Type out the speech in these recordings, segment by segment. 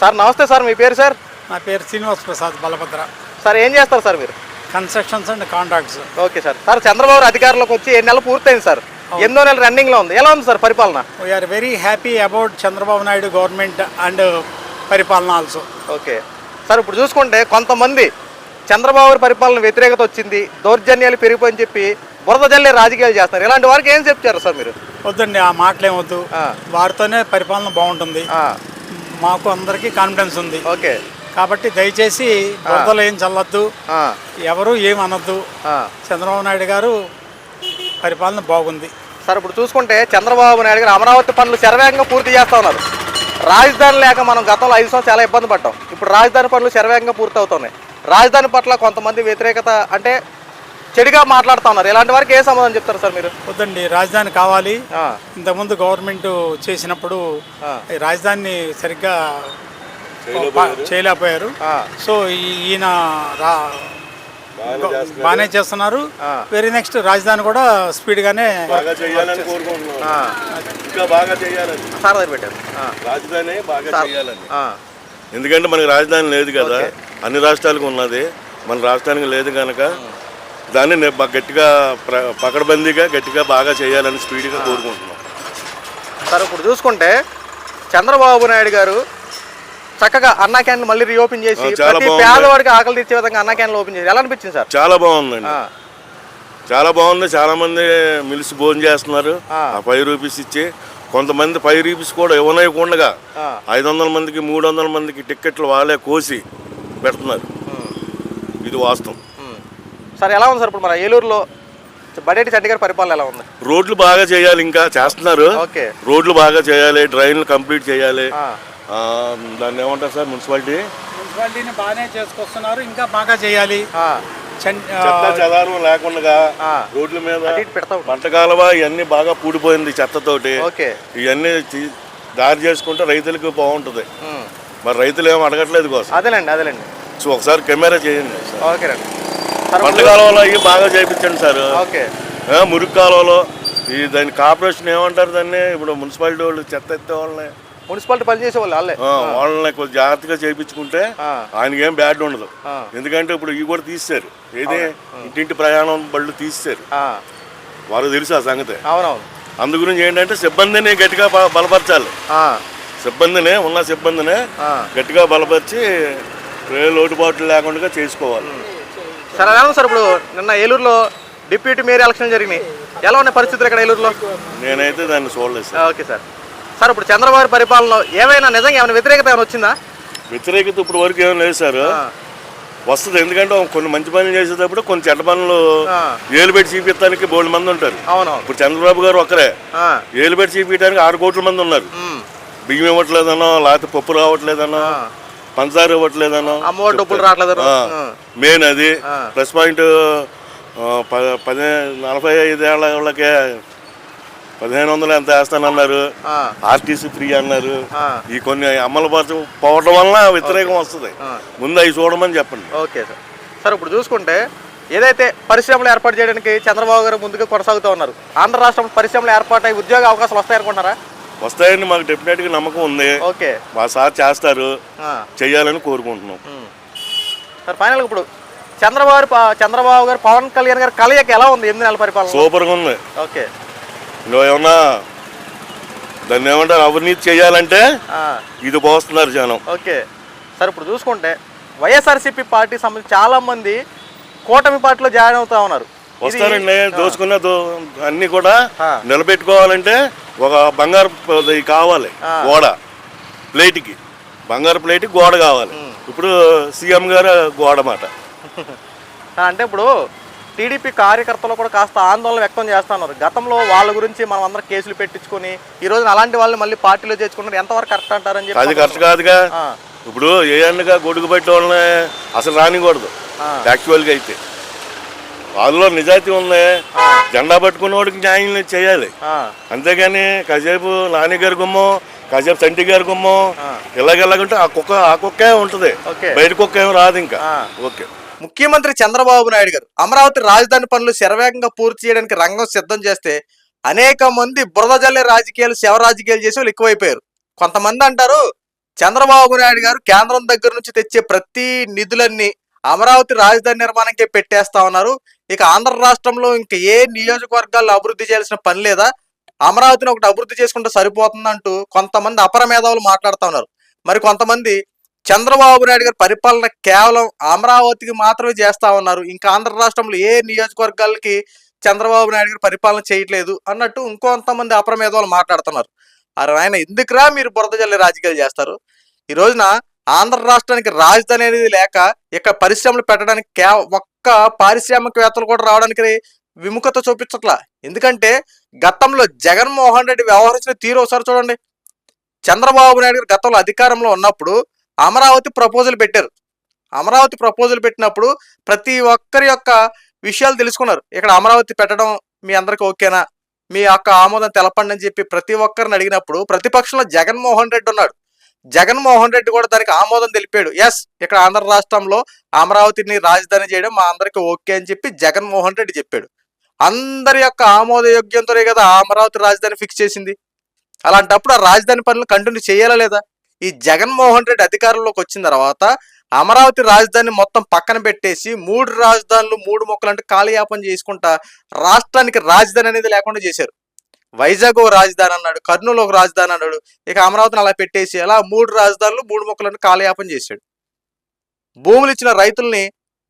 Sir నమస్తే sir మీ పేరు sir? నా పేరు శ్రీనివాస్ ప్రసాద్ బలభద్ర. సార్ ఏం చేస్తారు సార్ మీరు? Constructions and contracts okay sir. Sir Chandrababu అధికారంలోకి వచ్చి ఎన్ని నెలలు పూర్తయింది సార్. ఎనిమిదో నెల రన్నింగ్లో ఉంది. ఎలా ఉంది సార్ పరిపాలన? We are very happy about Chandrababu Naidu government and పరిపాలన ఆల్సో ఓకే. సార్ ఇప్పుడు చూసుకుంటే కొంతమంది చంద్రబాబు పరిపాలన వ్యతిరేకత వచ్చింది దౌర్జన్యాలు పెరిగిపోయని చెప్పి బురద జల్లే రాజకీయాలు చేస్తారు ఇలాంటి వారికి ఏం చెప్తారు సార్ మీరు? వద్దండి ఆ మాటలేం వద్దు. ఆ. వారితోనే పరిపాలన బాగుంటుంది. మాకు అందరికీ కాన్ఫిడెన్స్ ఉంది. ఓకే. కాబట్టి దయచేసి బురదలు ఏం చల్లొద్దు. ఎవరు ఏం అనొద్దు. చంద్రబాబు నాయుడు గారు పరిపాలన బాగుంది. సార్ ఇప్పుడు చూసుకుంటే చంద్రబాబు నాయుడు గారు అమరావతి పనులు శరవేగంగా పూర్తి చేస్తా ఉన్నారు. రాజధాని లేక మనం గతంలో ఐదు సంవత్సరాలు చాలా ఇబ్బంది పడ్డాం. ఇప్పుడు రాజధాని పనులు శరవేగంగా పూర్తి అవుతున్నాయి రాజధాని పట్ల కొంతమంది వ్యతిరేకత అంటే చెడుగా మాట్లాడుతా ఉన్నారు. ఇలాంటి వారికి ఏ సమాధానం చెప్తారు సార్ మీరు? వద్దండి రాజధాని కావాలి. ఆ, ఇంతకుముందు గవర్నమెంట్ చేసినప్పుడు రాజధానిని సరిగ్గా చేయలేకపోయారు. ఆ, సో ఈయన బాగానే చేస్తున్నారు. వెరీ నెక్స్ట్ రాజధాని కూడా స్పీడ్ గానే ఎందుకంటే మనకి రాజధాని లేదు కదా. అన్ని రాష్ట్రాలకు ఉన్నది. మన రాష్ట్రానికి లేదు కనుక దాన్ని గట్టిగా పకడ్బందీగా గట్టిగా బాగా చేయాలని స్పీడ్గా కోరుకుంటున్నాం సార్ ఇప్పుడు చూసుకుంటే చంద్రబాబు నాయుడు గారు చక్కగా అన్నా క్యాన్ మళ్ళీ రీఓపెన్ చేసి ప్రతి. పేదవాడికి ఆకలి తీర్చే విధంగా అన్నా క్యాన్లు ఓపెన్ చేసి ఎలా అనిపించింది సార్ చాలా బాగుందండి చాలా బాగుంది చాలా మంది మిలిసి భోజనం చేస్తున్నారు ఆ. ఫైవ్ రూపీస్ ఇచ్చి కొంతమంది ఫైవ్ రూపీస్ కూడా ఇవ్వనివ్వకుండా ఆ. ఐదు వందల మందికి మూడు వందల మందికి టిక్కెట్లు వాళ్ళే కోసి పెడుతున్నారు ఇది వాస్తవం. సార్ ఎలా ఉంది సార్ ఇప్పుడు మన ఏలూరులో బడేటి గారి పరిపాలన ఎలా ఉంది? రోడ్లు బాగా చేయాలి ఇంకా చేస్తున్నారు. ఓకే. రోడ్లు బాగా చేయాలి డ్రైన్లు కంప్లీట్ చేయాలి. దాన్ని ఏమంటారు సార్ మున్సిపాలిటీ? మున్సిపాలిటీని బాగానే చేసుకొస్తున్నారు ఇంకా బాగా చేయాలి. చెత్త చెదారం లేకుండా ఆ. రోడ్ల మీద. పంట కాలువ ఇవన్నీ బాగా పూడిపోయింది చెత్తతోటి. ఓకే. ఇవన్నీ దారి చేసుకుంటే రైతులకు బాగుంటుంది. మరి రైతులు ఏం అడగట్లేదు కోసం. అదేలేండి అదేలేండి. సో ఒకసారి కెమెరా చేయండి సార్. ఓకేనండి సార్ పంట కాలువలో అవి బాగా చేయించండి సార్. మురుగు కాలువలో. ఈ దాని కార్పొరేషన్ ఏమంటారు దాన్ని? ఇప్పుడు మున్సిపాలిటీ వాళ్ళు చెత్త ఎత్తే వాళ్ళని. మున్సిపాలిటీ పనిచేసే వాళ్ళు వాళ్ళే. వాళ్ళని కొంచెం జాగ్రత్తగా చేయించుకుంటే. ఆయనకి ఏం బ్యాడ్ ఉండదు. ఎందుకంటే ఇప్పుడు ఇవి కూడా తీస్తారు ఏది? ఇంటింటి ప్రయాణం బళ్ళు తీస్తారు ఆ, వారికి తెలుసు ఆ సంగతి. అవునవును. అందు గురించి ఏంటంటే సిబ్బందిని గట్టిగా బలపరచాలి. సిబ్బందిని ఉన్న సిబ్బందిని. గట్టిగా బలపరిచి ఏ లోటుపాట్లు లేకుండా చేసుకోవాలి. సార్ ఎలా ఉంది సార్ ఇప్పుడు నిన్న ఏలూరులో డిప్యూటీ మేయర్ ఎలక్షన్ జరిగినాయి. ఎలా ఉన్నాయి పరిస్థితులు ఇక్కడ ఏలూరులో? నేనైతే దాన్ని చూడలేదు సార్. Okay sir. సార్ ఇప్పుడు చంద్రబాబు పరిపాలనలో ఏమైనా నిజంగా ఏమైనా వ్యతిరేకత ఏమైనా వచ్చిందా? వ్యతిరేకత ఇప్పుడు వరకు ఏం లేదు సార్. వస్తుంది ఎందుకంటే కొన్ని మంచి పనులు చేసేటప్పుడు కొన్ని చెడ్డ పనులు. ఏలు పెట్టి చూపించడానికి బోల్డ్ మంది ఉంటారు. ఇప్పుడు చంద్రబాబు గారు ఒక్కరే. ఆ, ఏలు పెట్టి చూపించడానికి ఆరు కోట్ల మంది ఉన్నారు. బియ్యం ఇవ్వట్లేదనో లేకపోతే పప్పు రావట్లేదనో. పంచదార ఇవ్వట్లేదనో అమ్మఒడి డబ్బులు రావట్లేదు మెయిన్ అది. ప్లస్ పాయింట్ పది నలభై ఐదేళ్ళ వాళ్ళకే పదిహేను వందలు ఎంత వేస్తానన్నారు. ఆర్టీసీ ఫ్రీ అన్నారు. ఈ కొన్ని అమలు పరచ పోవడం వల్ల వ్యతిరేకం వస్తుంది. ముందు అవి చూడమని చెప్పండి. Okay sir. సార్ ఇప్పుడు చూసుకుంటే ఏదైతే పరిశ్రమలు ఏర్పాటు చేయడానికి చంద్రబాబు గారు ముందుగా కొనసాగుతూ ఉన్నారు ఆంధ్ర రాష్ట్రం పరిశ్రమలు ఏర్పాటై ఉద్యోగ అవకాశాలు వస్తాయనుకుంటున్నారా? వస్తాయని మాకు డెఫినెట్గా నమ్మకం ఉంది. ఓకే. మా సార్ చేస్తారు. చేయాలని కోరుకుంటున్నాం. సార్ ఫైనల్గా ఇప్పుడు చంద్రబాబు చంద్రబాబు గారు పవన్ కళ్యాణ్ గారి కలయిక ఎలా ఉంది? ఎనిమిది నెలల పరిపాలన సూపర్గా ఉంది. ఓకే. నువ్వు ఏమన్నా దాన్ని ఏమంటారు? అవినీతి చేయాలంటే ఇది పోస్తున్నారు జనం. ఓకే. సార్ ఇప్పుడు చూసుకుంటే వైఎస్ఆర్సీపీ పార్టీ సంబంధించి చాలా మంది కూటమి పార్టీలో జాయిన్ అవుతా ఉన్నారు. వస్తారండి దోచుకున్న దో అన్ని కూడా. నిలబెట్టుకోవాలంటే ఒక బంగారు కావాలి. గోడ. ప్లేట్కి. బంగారు ప్లేట్కి గోడ కావాలి. ఇప్పుడు సీఎం గారు గోడ మాట. అంటే ఇప్పుడు టీడీపీ కార్యకర్తలు కూడా కాస్త ఆందోళన వ్యక్తం చేస్తున్నారు. గతంలో వాళ్ళ గురించి మనం అందరం కేసులు పెట్టించుకొని ఈ రోజున అలాంటి వాళ్ళని మళ్ళీ పార్టీలో చేర్చుకుంటారు ఎంతవరకు కరెక్ట్ అంటారని చెప్పి అది కరెక్ట్ కాదుగా. ఇప్పుడు ఏ అన్నగా గొడుగు పెట్టే వాళ్ళని అసలు రానికూడదు. యాక్చువల్గా అయితే. వాళ్ళలో నిజాయితీ ఉంది. జెండా పట్టుకున్న వాడికి న్యాయం చేయాలి. అంతేగాని కాసేపు నాని గారి గుమ్మో కాసేపు సంటి గారి గుమ్మో ఇలాగెలాగంటే ఆ కుక్క ఆ కుక్కే ఉంటుంది. బయట కుక్క ఏం రాదు ఇంకా. ఓకే. ముఖ్యమంత్రి చంద్రబాబు నాయుడు గారు అమరావతి రాజధాని పనులు శరవేగంగా పూర్తి చేయడానికి రంగం సిద్ధం చేస్తే అనేక మంది బురద జల్లే రాజకీయాలు శవ రాజకీయాలు చేసే వాళ్ళు ఎక్కువైపోయారు. కొంతమంది అంటారు చంద్రబాబు నాయుడు గారు కేంద్రం దగ్గర నుంచి తెచ్చే ప్రతి నిధులన్నీ అమరావతి రాజధాని నిర్మాణంకే పెట్టేస్తా ఉన్నారు. ఇక ఆంధ్ర రాష్ట్రంలో ఇంకా ఏ నియోజకవర్గాల్లో అభివృద్ధి చేయాల్సిన పని లేదా? అమరావతిని ఒకటి అభివృద్ధి చేసుకుంటే సరిపోతుందంటూ కొంతమంది అపర మేధావులు మాట్లాడుతూ ఉన్నారు. మరి కొంతమంది చంద్రబాబు నాయుడు గారి పరిపాలన కేవలం అమరావతికి మాత్రమే చేస్తా ఉన్నారు. ఇంకా ఆంధ్ర రాష్ట్రంలో ఏ నియోజకవర్గాలకి చంద్రబాబు నాయుడు గారు పరిపాలన చేయట్లేదు అన్నట్టు ఇంకొంతమంది అపర మేధావులు మాట్లాడుతున్నారు. అరే ఆయన ఎందుకురా మీరు బురద జల్లి రాజకీయాలు చేస్తారు? ఈ రోజున ఆంధ్ర రాష్ట్రానికి రాజధాని అనేది లేక ఇక్కడ పరిశ్రమలు పెట్టడానికి కే ఒక్క పారిశ్రామికవేత్తలు కూడా రావడానికి విముఖత చూపించట్లా. ఎందుకంటే గతంలో జగన్మోహన్ రెడ్డి వ్యవహరించిన తీరు ఒకసారి చూడండి. చంద్రబాబు నాయుడు గారు గతంలో అధికారంలో ఉన్నప్పుడు అమరావతి ప్రపోజల్ పెట్టారు. అమరావతి ప్రపోజల్ పెట్టినప్పుడు ప్రతి ఒక్కరి యొక్క విషయాలు తెలుసుకున్నారు. ఇక్కడ అమరావతి పెట్టడం మీ అందరికి ఓకేనా? మీ యొక్క ఆమోదం తెలపండి అని చెప్పి ప్రతి ఒక్కరిని అడిగినప్పుడు ప్రతిపక్షంలో జగన్మోహన్ రెడ్డి ఉన్నాడు. జగన్మోహన్ రెడ్డి కూడా దానికి ఆమోదం తెలిపాడు. ఎస్ ఇక్కడ ఆంధ్ర రాష్ట్రంలో అమరావతిని రాజధాని చేయడం మా అందరికి ఓకే అని చెప్పి జగన్మోహన్ రెడ్డి చెప్పాడు. అందరి యొక్క ఆమోదయోగ్యంతోనే కదా అమరావతి రాజధాని ఫిక్స్ చేసింది. అలాంటప్పుడు ఆ రాజధాని పనులు కంటిన్యూ చేయాలా లేదా? ఈ జగన్మోహన్ రెడ్డి అధికారంలోకి వచ్చిన తర్వాత అమరావతి రాజధాని మొత్తం పక్కన పెట్టేసి మూడు రాజధానులు మూడు మొక్కలు అంటే కాలయాపన చేసుకుంటా రాష్ట్రానికి రాజధాని అనేది లేకుండా చేశారు. వైజాగ్ ఒక రాజధాని అన్నాడు కర్నూలు ఒక రాజధాని అన్నాడు ఇక అమరావతిని అలా పెట్టేసి అలా మూడు రాజధానులు మూడు మొక్కలను కాలయాపన చేశాడు. భూములు ఇచ్చిన రైతుల్ని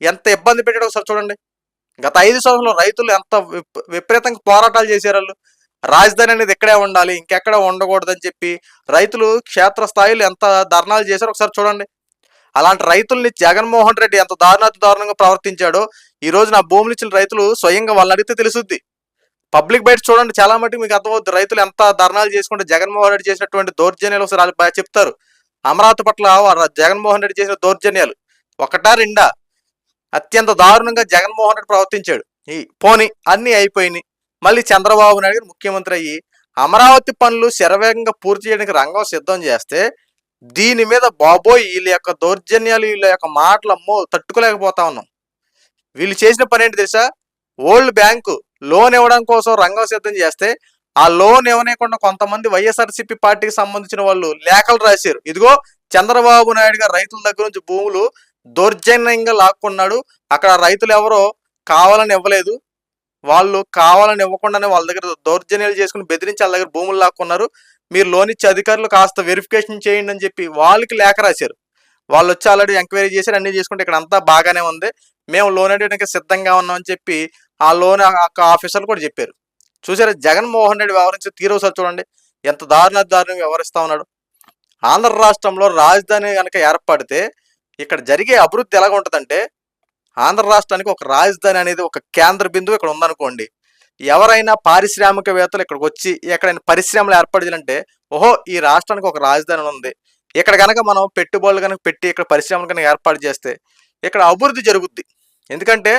ఎంత ఇబ్బంది పెట్టాడో ఒకసారి చూడండి. గత ఐదు సంవత్సరాలు రైతులు ఎంత విపరీతంగా పోరాటాలు చేశారు వాళ్ళు రాజధాని అనేది ఇక్కడే ఉండాలి ఇంకెక్కడ ఉండకూడదని చెప్పి రైతులు క్షేత్రస్థాయిలో ఎంత ధర్నాలు చేశారో ఒకసారి చూడండి. అలాంటి రైతుల్ని జగన్మోహన్ రెడ్డి ఎంత దారుణాతి దారుణంగా ప్రవర్తించాడో ఈ రోజు నా భూములు ఇచ్చిన రైతులు స్వయంగా వాళ్ళని అడిగితే తెలుసుద్ది. పబ్లిక్ బయట చూడండి చాలా మటుకు మీకు అర్థమవుతుంది. రైతులు ఎంత ధర్నాలు చేసుకుంటే జగన్మోహన్ రెడ్డి చేసినటువంటి దౌర్జన్యాలు ఒకసారి వాళ్ళు బాగా చెప్తారు. అమరావతి పట్ల జగన్మోహన్ రెడ్డి చేసిన దౌర్జన్యాలు ఒకటా రెండా? అత్యంత దారుణంగా జగన్మోహన్ రెడ్డి ప్రవర్తించాడు. ఈ పోని అన్ని అయిపోయినాయి. మళ్ళీ చంద్రబాబు నాయుడు ముఖ్యమంత్రి అయ్యి అమరావతి పనులు శరవేగంగా పూర్తి చేయడానికి రంగం సిద్ధం చేస్తే దీని మీద బాబోయ్ వీళ్ళ యొక్క దౌర్జన్యాలు వీళ్ళ యొక్క మాటలు అమ్మో తట్టుకోలేకపోతా ఉన్నాం. వీళ్ళు చేసిన పని ఏంటి తెలుసా? ఓల్డ్ బ్యాంకు లోన్ ఇవ్వడం కోసం రంగం సిద్ధం చేస్తే ఆ లోన్ ఇవ్వనీయకుండా కొంతమంది వైఎస్ఆర్సీపీ పార్టీకి సంబంధించిన వాళ్ళు లేఖలు రాశారు. ఇదిగో చంద్రబాబు నాయుడు గారు రైతుల దగ్గర నుంచి భూములు దౌర్జన్యంగా లాక్కున్నాడు. అక్కడ రైతులు ఎవరో కావాలని ఇవ్వలేదు. వాళ్ళు కావాలని ఇవ్వకుండానే వాళ్ళ దగ్గర దౌర్జన్యాలు చేసుకుని బెదిరించి వాళ్ళ దగ్గర భూములు లాక్కున్నారు. మీరు లోన్ ఇచ్చే అధికారులు కాస్త వెరిఫికేషన్ చేయండి అని చెప్పి వాళ్ళకి లేఖ రాశారు. వాళ్ళు వచ్చి ఆల్రెడీ ఎంక్వైరీ చేశారు అన్ని చేసుకుంటే ఇక్కడ అంతా బాగానే ఉంది. మేము లోన్ ఇవ్వడానికి సిద్ధంగా ఉన్నామని చెప్పి ఆ లోన్ ఆఫీసర్లు కూడా చెప్పారు. చూసారా? జగన్మోహన్ రెడ్డి వ్యవహరించి తీరు చూడండి. ఎంత దారుణ దారుణంగా వ్యవహరిస్తా ఉన్నాడు. ఆంధ్ర రాష్ట్రంలో రాజధాని కనుక ఏర్పడితే ఇక్కడ జరిగే అభివృద్ధి ఎలా ఉంటుందంటే ఆంధ్ర రాష్ట్రానికి ఒక రాజధాని అనేది ఒక కేంద్ర బిందువు ఇక్కడ ఉందనుకోండి. ఎవరైనా పారిశ్రామికవేత్తలు ఇక్కడికి వచ్చి ఎక్కడైనా పరిశ్రమలు ఏర్పాటు చేయాలంటే ఓహో ఈ రాష్ట్రానికి ఒక రాజధాని ఉంది. ఇక్కడ కనుక మనం పెట్టుబడులు కనుక పెట్టి ఇక్కడ పరిశ్రమలు కనుక ఏర్పాటు చేస్తే ఇక్కడ అభివృద్ధి జరుగుద్ది. ఎందుకంటే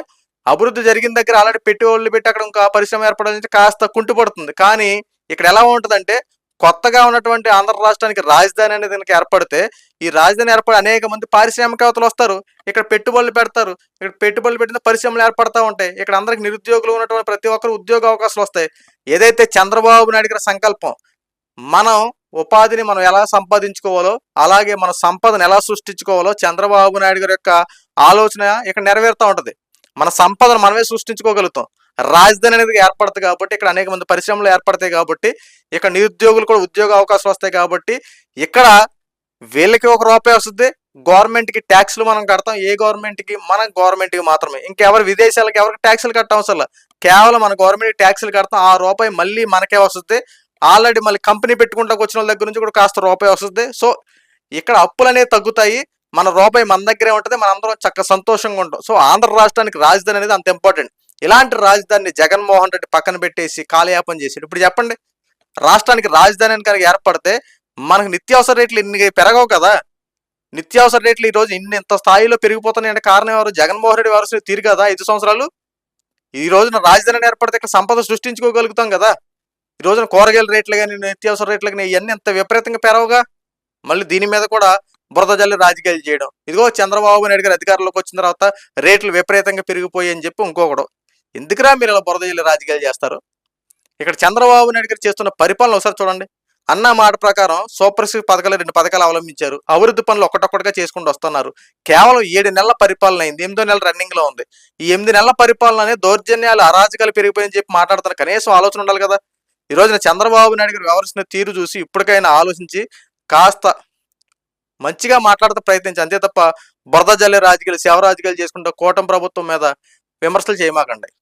అభివృద్ధి జరిగిన దగ్గర ఆల్రెడీ పెట్టుబడులు పెట్టి అక్కడ ఇంకా పరిశ్రమ ఏర్పడాలంటే కాస్త కుంటుపడుతుంది. కానీ ఇక్కడ ఎలా ఉంటుందంటే కొత్తగా ఉన్నటువంటి ఆంధ్ర రాష్ట్రానికి రాజధాని అనేది కనుక ఏర్పడితే ఈ రాజధాని ఏర్పడి అనేక మంది పారిశ్రామికవేత్తలు వస్తారు. ఇక్కడ పెట్టుబడులు పెడతారు. ఇక్కడ పెట్టుబడులు పెట్టిన పరిశ్రమలు ఏర్పడతా ఉంటాయి. ఇక్కడ అందరికి నిరుద్యోగులు ఉన్నటువంటి ప్రతి ఒక్కరు ఉద్యోగ అవకాశాలు వస్తాయి. ఏదైతే చంద్రబాబు నాయుడు గారి సంకల్పం మనం ఉపాధిని మనం ఎలా సంపాదించుకోవాలో అలాగే మన సంపదను ఎలా సృష్టించుకోవాలో చంద్రబాబు నాయుడు గారి యొక్క ఆలోచన ఇక్కడ నెరవేరుతూ ఉంటుంది. మన సంపదను మనమే సృష్టించుకోగలుగుతాం. రాజధాని అనేది ఏర్పడుతుంది కాబట్టి ఇక్కడ అనేక మంది పరిశ్రమలు ఏర్పడతాయి కాబట్టి ఇక్కడ నిరుద్యోగులు కూడా ఉద్యోగ అవకాశాలు వస్తాయి కాబట్టి ఇక్కడ వీళ్ళకి ఒక రూపాయి వస్తుంది. గవర్నమెంట్కి ట్యాక్స్లు మనం కడతాం. ఏ గవర్నమెంట్కి మన గవర్నమెంట్కి మాత్రమే. ఇంకెవరు విదేశాలకు ఎవరికి ట్యాక్స్లు కట్టడం అసలు కేవలం మన గవర్నమెంట్ ట్యాక్స్లు కడతాం. ఆ రూపాయి మళ్ళీ మనకే వస్తుంది. ఆల్రెడీ మళ్ళీ కంపెనీ పెట్టుకుంటాకు వచ్చిన వాళ్ళ దగ్గర నుంచి కూడా కాస్త రూపాయి వస్తుంది. సో ఇక్కడ అప్పులు అనేవి తగ్గుతాయి. మన రూపాయి మన దగ్గరే ఉంటుంది మనందరం చక్క సంతోషంగా ఉంటాం. సో ఆంధ్ర రాష్ట్రానికి రాజధాని అనేది అంత ఇంపార్టెంట్ ఇలాంటి రాజధానిని జగన్మోహన్ రెడ్డి పక్కన పెట్టేసి కాలయాపన చేసాడు ఇప్పుడు చెప్పండి రాష్ట్రానికి రాజధాని అని కనుక ఏర్పడితే మనకు నిత్యావసర రేట్లు ఇన్ని పెరగవు కదా? నిత్యావసర రేట్లు ఈరోజు ఇన్ని ఇంత స్థాయిలో పెరిగిపోతున్నాయి అంటే కారణం ఎవరు? జగన్మోహన్ రెడ్డి వారసులు తీరు కదా ఐదు సంవత్సరాలు? ఈ రోజున రాజధాని ఏర్పడితే ఇక్కడ సంపద సృష్టించుకోగలుగుతాం కదా? ఈ రోజున కూరగాయల రేట్లు కానీ నిత్యావసర రేట్లు కానీ ఇవన్నీ ఎంత విపరీతంగా పెరవగా మళ్ళీ దీని మీద కూడా బురద జల్లి రాజకీయాలు చేయడం. ఇదిగో చంద్రబాబు నాయుడు గారు అధికారంలోకి వచ్చిన తర్వాత రేట్లు విపరీతంగా పెరిగిపోయాయి అని చెప్పి ఇంకొకడు ఎందుకురా మీరు ఇలా బురద జల్లి రాజకీయాలు చేస్తారు? ఇక్కడ చంద్రబాబు నాయుడు గారు చేస్తున్న పరిపాలన ఒకసారి చూడండి. అన్న మాట ప్రకారం సూపర్ సిక్స్ పథకాలు రెండు పథకాలు అవలంబించారు. అభివృద్ధి పనులు ఒకటొక్కటిగా చేసుకుంటూ వస్తున్నారు. కేవలం ఏడు నెలల పరిపాలన అయింది. ఎనిమిదో నెల రన్నింగ్లో ఉంది. ఈ ఎనిమిది నెలల పరిపాలన దౌర్జన్యాలు అరాజకాలు పెరిగిపోయని చెప్పి మాట్లాడుతున్న కనీసం ఆలోచన ఉండాలి కదా. ఈ రోజున చంద్రబాబు నాయుడు గారు వ్యవహరిస్తున్న తీరు చూసి ఇప్పటికైనా ఆలోచించి కాస్త మంచిగా మాట్లాడతా ప్రయత్నించి. అంతే తప్ప బురద జల్లే రాజకీయాలు సేవ రాజకీయాలు చేసుకుంటూ కూటమి ప్రభుత్వం మీద విమర్శలు చేయమాకండి.